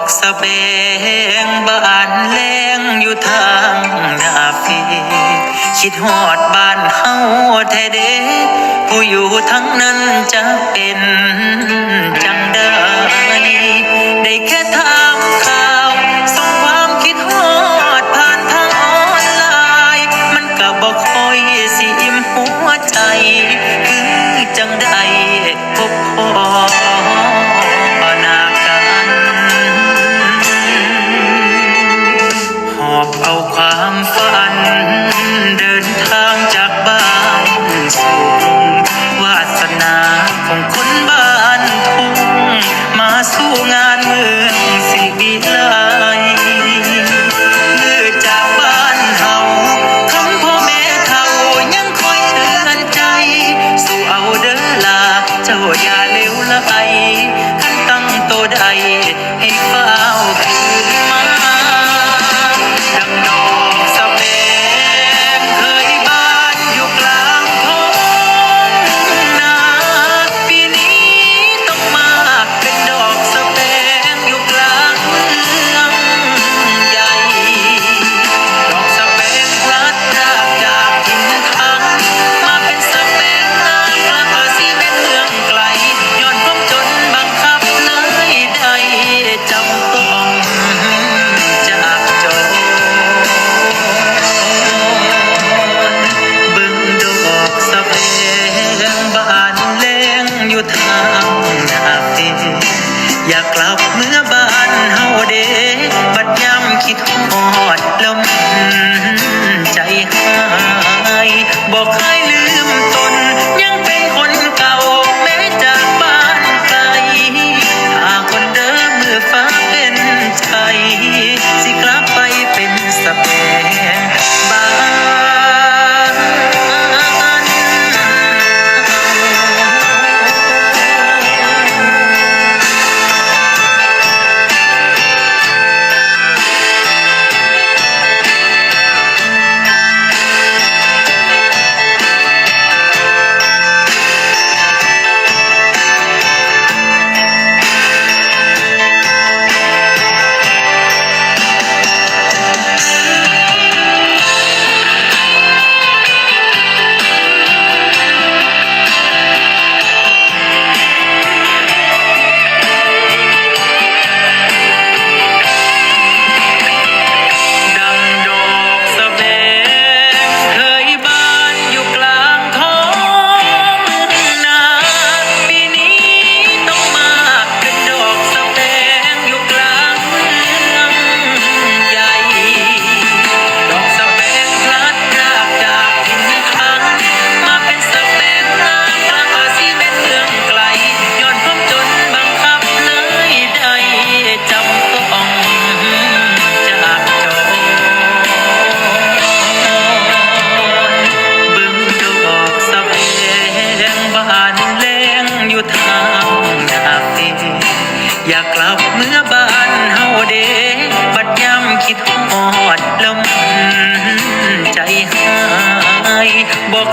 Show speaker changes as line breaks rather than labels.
อกสะเบงบ้านแรงอยู่ทางนาฟีคิดฮอดบ้านเฮาแท้เด้ผู้อยู่ทั้งนั้นจะเป็นจังได้ได้แค่ถามข่าวส่งความคิดฮอดผ่านทางออนไลน์ มันก็บอกคอยสิอิ่มหัวใจ คือจังได้พบพ่อ ของคนบ้านทุ่งมาสู้งานเมืองสิบิไลเมื่อจากบ้านเฮาคำพ่อแม่เฒ่ายังคอยเตือนใจ สู้เอาเด้อลาเจ้าอย่าเลวไหลขันตั้งโตวใดให้เฝ้า แล้วมันใจหายบอก อยากกลับเมื่อบ้านเฮาเดบัดยามคิดหอดแล้วมันใจหายบอก